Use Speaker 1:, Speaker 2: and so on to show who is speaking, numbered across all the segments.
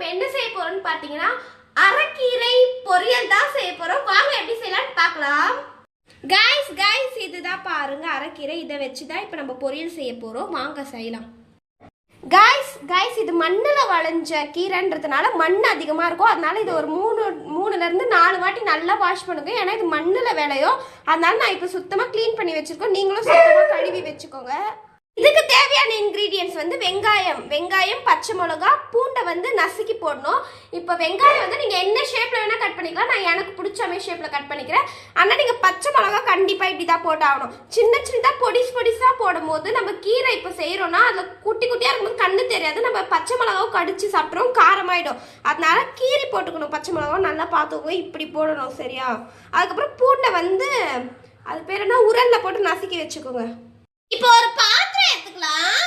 Speaker 1: நம்ம என்ன செய்ய போறோம்னு பாத்தீங்கன்னா அரைக்கீரை பொரியல் தான் செய்ய போறோம். வாங்க எப்படி செய்யலாம்னு பார்க்கலாம். கைஸ் கைஸ் இதுதான் பாருங்க அரைக்கீரை. இதை வச்சு தான் இப்போ நம்ம பொரியல் செய்ய போறோம். வாங்க செய்யலாம். கைஸ் கைஸ் இது மண்ணில் வளைஞ்ச கீரைன்றதுனால மண் அதிகமாக இருக்கும். அதனால இது ஒரு மூணு மூணுலேருந்து நாலு வாட்டி நல்லா வாஷ் பண்ணுங்க. ஏன்னா இது மண்ணில் விளையும். அதனால நான் இப்போ சுத்தமாக க்ளீன் பண்ணி வச்சுருக்கோம். நீங்களும் சுத்தமாக கழுவி வச்சுக்கோங்க. இதுக்கு தேவையான இன்க்ரீடியன்ஸ் வந்து வெங்காயம். வெங்காயம் பச்சை மிளகா பூண்டை வந்து நசுக்கி போடணும். இப்போ வெங்காயம் வந்து நீங்கள் என்ன ஷேப்பில் வேணால் கட் பண்ணிக்கலாம். நான் எனக்கு பிடிச்ச மாதிரி ஷேப்பில் கட் பண்ணிக்கிறேன். ஆனால் நீங்கள் பச்சை மிளகா கண்டிப்பாக இப்படி தான் போட்டாகணும். சின்ன சின்னதாக பொடிஸ் பொடிஸாக போடும்போது நம்ம கீரை இப்போ செய்கிறோன்னா அதில் குட்டி குட்டியாக இருக்கும்போது கண்ணு தெரியாது. நம்ம பச்சை மிளகாவும் கடிச்சு சாப்பிட்றோம் காரமாயிடும். அதனால கீரி போட்டுக்கணும் பச்சை மிளகாவும் நல்லா பார்த்துக்கோ இப்படி போடணும். சரியா? அதுக்கப்புறம் பூண்டை வந்து அது பேர் என்ன? உரலில் போட்டு நசுக்கி வச்சுக்கோங்க. இப்போ ஒரு பாத்திரம் எடுத்துக்கலாம்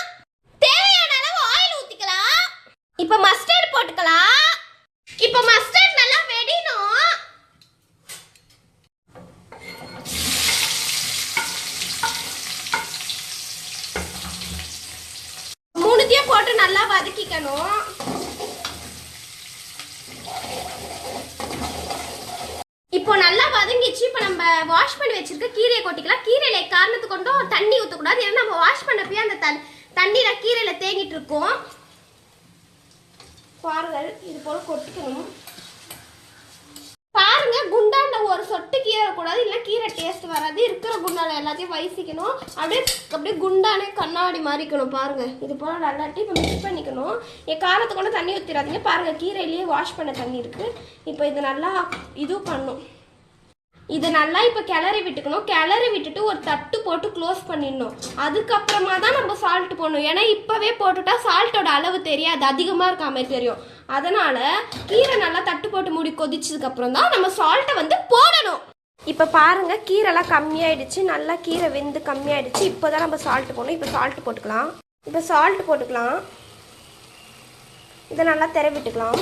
Speaker 1: தேவையான அளவு ஆயில் ஊத்திக்கலாம் இப்போ மஸ்டர்ட் போட்டுக்கலாம். இப்போ மஸ்டர்ட் நல்லா வெடிணும். மூணுத்தையும் போட்டு நல்லா வதக்கிக்கணும். இப்போ நல்லா வதங்கிச்சு. இப்போ நம்ம வாஷ் பண்ணி வச்சிருக்க கீரையை கொட்டிக்கலாம். கீரையில காரணத்து கொண்டும் தண்ணி ஊற்றக்கூடாது ஏன்னா நம்ம வாஷ் பண்ணப்பயே அந்த தண்ணீரை கீரையில தேங்கிட்டு இருக்கோம். பாருங்கள் இது போல கொட்டிக்கணும். பாருங்க குண்டாண்ட ஒரு சொட்டு கீரை கூடாது இல்லை கீரை டேஸ்ட் வராது. இருக்கிற குண்டான எல்லாத்தையும் வயசிக்கணும். அப்படியே அப்படியே குண்டானே கண்ணாடி மாறிக்கணும் பாருங்க. இது போல நல்லாட்டி இப்போ மிக்ஸ் பண்ணிக்கணும். என் காலத்துக்கு கூட தண்ணி ஊற்றிடாதீங்க பாருங்க கீரையிலேயே வாஷ் பண்ண தண்ணி இருக்கு. இப்போ இது நல்லா இதுவும் பண்ணும். இது நல்லா இப்போ கிளறி விட்டுக்கணும். கிளறி விட்டுட்டு ஒரு தட்டு போட்டு க்ளோஸ் பண்ணிடணும். அதுக்கப்புறமா தான் நம்ம சால்ட் போடணும். ஏன்னா இப்போவே போட்டுட்டா சால்ட்டோட அளவு தெரியாது. அதிகமாக இருக்க மாதிரி தெரியும். அதனால் கீரை நல்லா தட்டு போட்டு மூடி கொதிச்சதுக்கப்புறம் தான் நம்ம சால்ட்டை வந்து போடணும். இப்போ பாருங்கள் கீரைலாம் கம்மியாயிடுச்சு. நல்லா கீரை வெந்து கம்மியாயிடுச்சு. இப்போ தான் நம்ம சால்ட் போடணும். இப்போ சால்ட் போட்டுக்கலாம். இப்போ சால்ட் போட்டுக்கலாம். இதை நல்லா திரை விட்டுக்கலாம்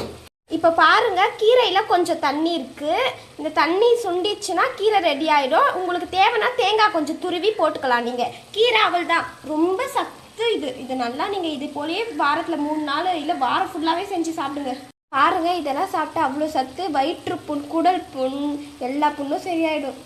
Speaker 1: இப்போ பாருங்கள் கீரையில் கொஞ்சம் தண்ணி இருக்குது இந்த தண்ணி சுண்டிச்சுன்னா கீரை ரெடி ஆகிடும் உங்களுக்கு தேவைன்னா தேங்காய் கொஞ்சம் துருவி போட்டுக்கலாம் நீங்கள் கீரை அவள் தான். ரொம்ப சத்து இது. இது நல்லா நீங்கள் இது போலயே வாரத்தில் மூணு நாள் இல்லை வாரம் ஃபுல்லாகவே செஞ்சு சாப்பிடுங்க. பாருங்கள் இதெல்லாம் சாப்பிட்டா அவ்வளோ சத்து. வயிற்று புண் குடல் புண் எல்லா புண்ணும் சரியாயிடும்.